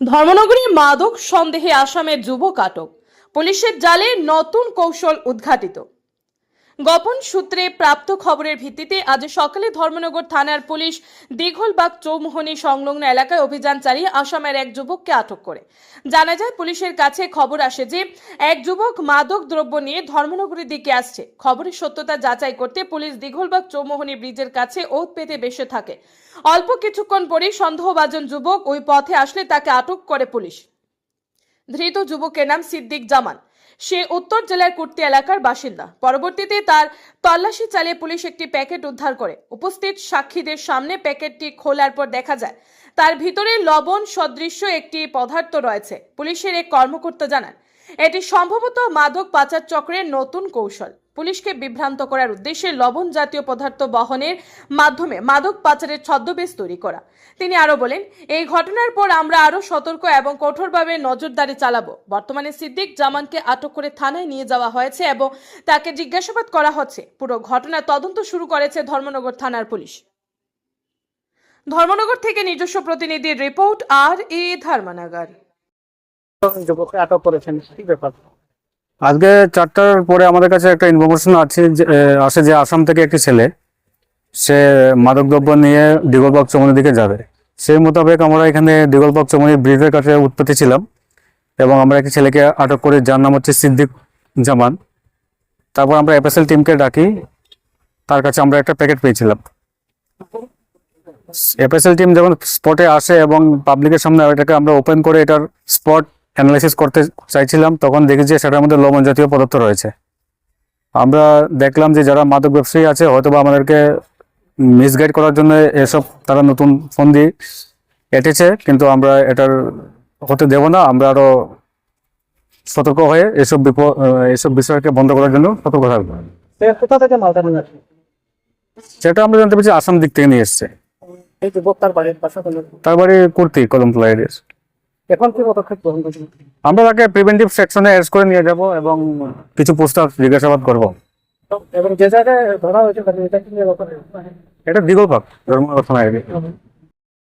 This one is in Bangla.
ধর্মনগরে মাদক সন্দেহে আসামের যুবক আটক পুলিশের জালে নতুন কৌশল উদ্ঘাটিত। গোপন সূত্রে প্রাপ্ত খবরের ভিত্তিতে আজ সকালে ধর্মনগর থানার পুলিশ দীঘলবাগ চৌমোহনী সংলগ্ন এলাকায় অভিযান চালিয়ে আসামের এক যুবককে আটক করে। জানা যায়, পুলিশের কাছে খবর আসে যে, এক যুবক মাদক দ্রব্য নিয়ে ধর্মনগরের দিকে আসছে। খবরের সত্যতা যাচাই করতে পুলিশ দীঘলবাগ চৌমোহনী ব্রিজের কাছে ওত পেতে বসে থাকে। অল্প কিছুক্ষণ পরেই সন্দেহভাজন যুবক ওই পথে আসলে তাকে আটক করে পুলিশ। ধৃত যুবকের নাম সিদ্দিক জামান। সে উত্তর জেলার কুর্তি এলাকার বাসিন্দা। পরবর্তীতে তার তল্লাশি চালিয়ে পুলিশ একটি প্যাকেট উদ্ধার করে। উপস্থিত সাক্ষীদের সামনে প্যাকেটটি খোলার পর দেখা যায়, তার ভিতরে লবণ সদৃশ্য একটি পদার্থ রয়েছে। পুলিশের এক কর্মকর্তা জানান এটি সম্ভবত মাদক পাচার চক্রের নতুন কৌশল। পুলিশকে বিভ্রান্ত করার উদ্দেশ্যে লবণ জাতীয় পদার্থ বহনের মাধ্যমে মাদক পাচারের ছদ্মবেশ তৈরি করা। তিনি আরও বলেন, এই ঘটনার পর আমরা আরও সতর্ক এবং কঠোরভাবে নজরদারি চালাবো। বর্তমানে সিদ্দিক জামানকে আটক করে থানায় নিয়ে যাওয়া হয়েছে এবং তাকে জিজ্ঞাসাবাদ করা হচ্ছে। পুরো ঘটনার তদন্ত শুরু করেছে ধর্মনগর থানার পুলিশ। ধর্মনগর থেকে নিজস্ব প্রতিনিধির রিপোর্ট, আর এ ধর্মনগর। যুবককে আটক করেছেন, কি ব্যাপার? আজকে চারটার পরে আমাদের কাছে একটা ইনফরমেশন আছে আসে যে আসাম থেকে একটি ছেলে, সে মাদকদ্রব্য নিয়ে দিগলবাগ চমনির দিকে যাবে। সেই মোতাবেক আমরা এখানে দিগলবাগ চমনি ব্রিজের কাছে উৎপত্তি ছিলাম এবং আমরা একটি ছেলেকে আটক করে, যার নাম হচ্ছে সিদ্দিক জামান। তারপর আমরা এফএসএল টিমকে ডাকি, তার কাছে আমরা একটা প্যাকেট পেয়েছিলাম। এফএসএল টিম যখন স্পটে আসে এবং পাবলিকের সামনে এটাকে আমরা ওপেন করে, এটার স্পট অ্যানালাইসিস করতে চাইছিলাম তখন দেখি যে সেটার মধ্যে লবণ জাতীয় পদার্থ রয়েছে। আমরা দেখলাম যে যারা মাদক ব্যবসায়ী আছে হয়তো বা আমাদেরকে মিসগাইড করার জন্য এসব তারা নতুন ফোন দিয়ে এঁটেছে কিন্তু আমরা এটার হতে দেব না। আমরা আরও সতর্ক হয়ে এসব বিপদ এসব বিষয়কে বন্ধ করার জন্য সতর্ক থাকব। কোথা থেকে মালটা নিয়ে আসছে সেটা আমরা জানতে পেরেছি আসাম দিক থেকে নিয়ে এসছে। তার বাড়ি কুর্তি কদমতলা এরিয়ার। এখন কি পদক্ষেপ গ্রহণ করছেন আমরা তাকে প্রিভেন্টিভ সেকশনে অ্যারেস্ট করে নিয়ে যাব এবং কিছু প্রস্তাব জিজ্ঞাসাবাদ করব। এবং যে জায়গায় ধরা হয়েছে এটা দিগল পাক ধর্ম।